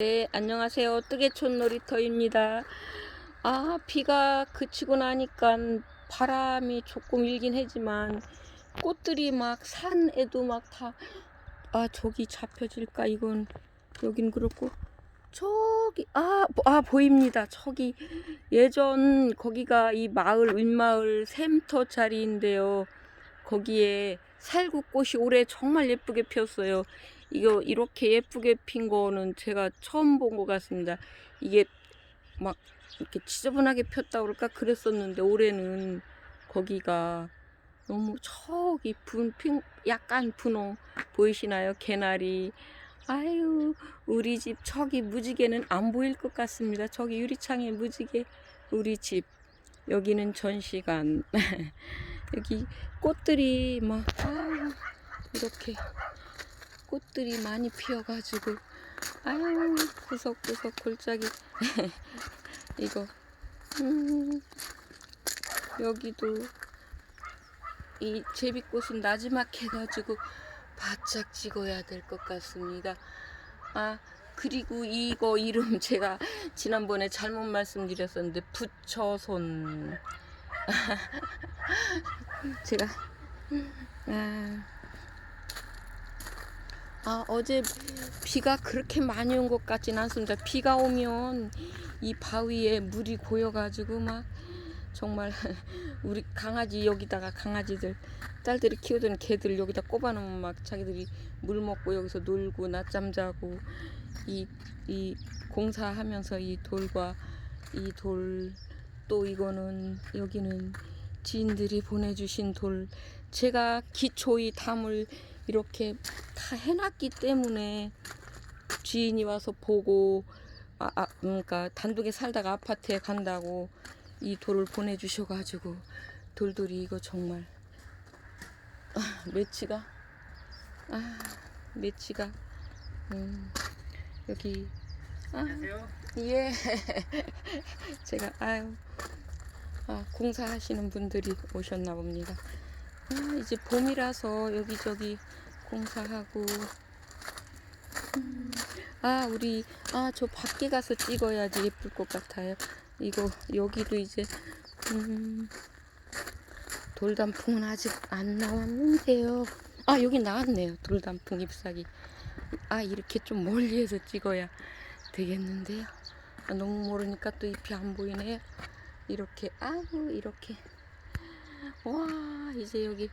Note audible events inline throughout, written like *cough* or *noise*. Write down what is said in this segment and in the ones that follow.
네, 안녕하세요. 뜨개촌 놀이터입니다. 아, 비가 그치고 나니까 바람이 조금 일긴 하지만 꽃들이 막 산에도 막 다, 아, 저기 잡혀질까? 이건, 여긴 그렇고, 저기, 아, 보- 아, 보입니다. 저기, 예전 거기가 이 마을, 윗마을 샘터 자리인데요. 거기에 살구꽃이 올해 정말 예쁘게 피었어요. 이거 이렇게 예쁘게 핀 거는 제가 처음 본 것 같습니다. 이게 막 이렇게 지저분하게 폈다 그럴까 그랬었는데 올해는 거기가 너무 저기 분, 핑, 약간 분홍 보이시나요? 개나리. 아유, 우리 집 저기 무지개는 안 보일 것 같습니다. 저기 유리창에 무지개 우리 집. 여기는 전시관. *laughs* 여기 꽃들이 막 아유, 이렇게 꽃들이 많이 피어가지고 아유 구석구석 골짜기. *laughs* 이거. 음, 여기도 이 제비꽃은 나지막 해가지고 바짝 찍어야 될 것 같습니다. 아 그리고 이거 이름 *laughs* 제가 지난번에 잘못 말씀드렸었는데 부처손 *laughs* 제가 아, 아, 어제 비가 그렇게 많이 온 것 같진 않습니다. 비가 오면 이 바위에 물이 고여가지고 막 정말 *laughs* 우리 강아지 여기다가 강아지들 딸들이 키우던 개들 여기다 꼽아놓으면 막 자기들이 물 먹고 여기서 놀고 낮잠 자고 이, 이 공사하면서 이 돌과 이 돌 또 이거는 여기는 지인들이 보내주신 돌 제가 기초이 담을 이렇게 다 해놨기 때문에 주인이 와서 보고 아, 아 그러니까 단독에 살다가 아파트에 간다고 이 돌을 보내주셔가지고 돌돌이 이거 정말 아, 매치가 아 매치가 음, 여기 아, 안녕하세요. 예 *laughs* 제가 아유 아, 공사하시는 분들이 오셨나 봅니다. 아, 이제 봄이라서 여기저기 공사하고 음, 아 우리 아 저 밖에 가서 찍어야지 예쁠 것 같아요. 이거 여기도 이제 음, 돌단풍은 아직 안 나왔는데요. 아 여기 나왔네요. 돌단풍 잎사귀. 아 이렇게 좀 멀리에서 찍어야 되겠는데요. 아, 너무 모르니까 또 잎이 안 보이네요. 이렇게 아우 이렇게. 와 이제 여기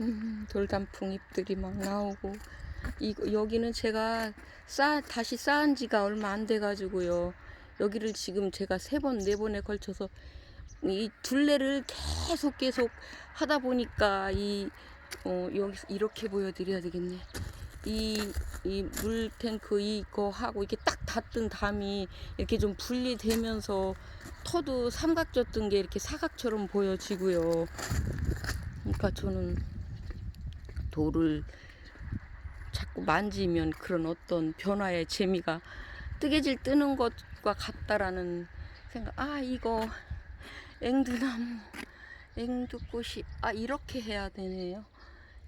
음, 돌단풍 잎들이 막 나오고. 이거 여기는 제가 쌓 다시 쌓은 지가 얼마 안 돼 가지고요. 여기를 지금 제가 세 번 네 번에 걸쳐서 이 둘레를 계속 계속 하다 보니까 이 어, 여기 이렇게 보여드려야 되겠네. 이 이 물탱크 이거 하고 이렇게 딱 닿던 담이 이렇게 좀 분리되면서 터도 삼각져 뜬게 이렇게 사각처럼 보여지고요. 그러니까 저는 돌을 자꾸 만지면 그런 어떤 변화의 재미가 뜨개질 뜨는 것과 같다라는 생각. 아 이거 앵두나무, 앵두꽃이 아 이렇게 해야 되네요.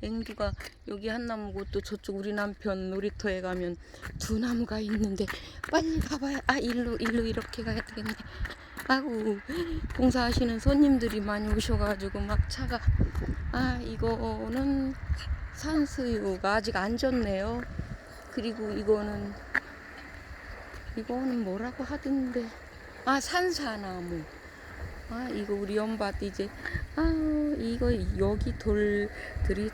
앵두가 여기 한 나무고 또 저쪽 우리 남편 놀이터에 가면 두 나무가 있는데 빨리 가봐야 아 일로 일로 이렇게 가야 되겠네. 아우 공사하시는 손님들이 많이 오셔가지고 막 차가 아 이거는 산수유가 아직 안 졌네요. 그리고 이거는 이거는 뭐라고 하던데 아 산사나무 아 이거 우리 연밭 이제 아 이거 여기 돌들이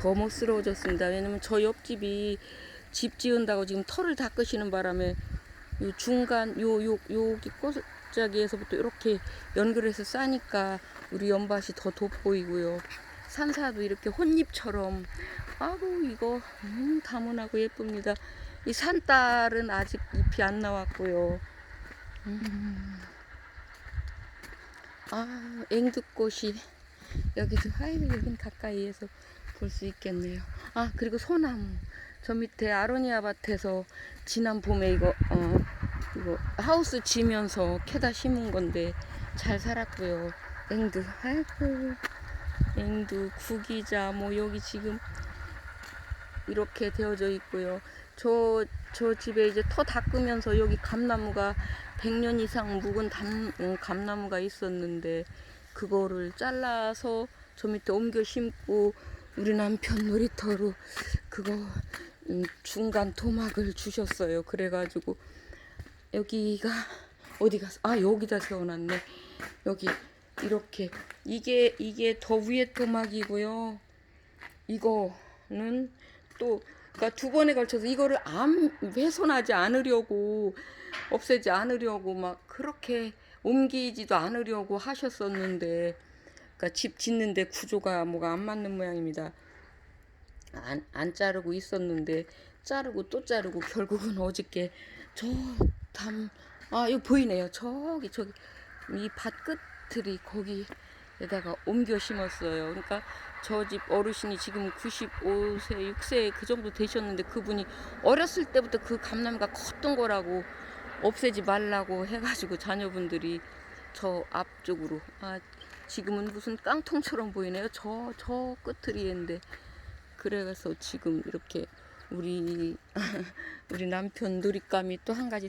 더 멋스러워졌습니다. 왜냐면 저 옆집이 집 지은다고 지금 털을 닦으시는 바람에 요 중간 요요 여기 꽃자기에서부터 이렇게 연결해서 싸니까 우리 연밭이 더 돋보이고요. 산사도 이렇게 혼잎처럼 아우 이거 음, 다문하고 예쁩니다. 이 산딸은 아직 잎이 안 나왔고요. 음. 아 앵두꽃이 여기도 아이고 여긴 가까이에서 볼 수 있겠네요. 아 그리고 소나무 저 밑에 아로니아 밭에서 지난 봄에 이거 어 이거 하우스 지면서 캐다 심은 건데 잘 살았고요. 앵두 아이고 앵두 구기자 뭐 여기 지금 이렇게 되어져 있고요. 저, 저 집에 이제 터 닦으면서 여기 감나무가 100년 이상 묵은 담, 음, 감나무가 있었는데 그거를 잘라서 저 밑에 옮겨 심고 우리 남편 놀이터로 그거 음, 중간 토막을 주셨어요. 그래가지고 여기가 어디 갔어? 아 여기다 세워놨네. 여기 이렇게 이게 이게 더 위에 토막이고요. 이거는 또 그러니까 두 번에 걸쳐서 이거를 안 훼손하지 않으려고 없애지 않으려고 막 그렇게 옮기지도 않으려고 하셨었는데 그러니까 집 짓는데 구조가 뭐가 안 맞는 모양입니다. 안, 안 자르고 있었는데 자르고 또 자르고 결국은 어저께 저 담 아 이거 보이네요 저기 저기 이 밭 끝들이 거기에다가 옮겨 심었어요 그러니까 저 집 어르신이 지금 95세 6세 그 정도 되셨는데 그분이 어렸을 때부터 그 감나무가 컸던 거라고 없애지 말라고 해가지고 자녀분들이 저 앞쪽으로 아 지금은 무슨 깡통처럼 보이네요. 저 저 끝트리인데. 그래서 지금 이렇게 우리 *laughs* 우리 남편 누릿감이 또 한 가지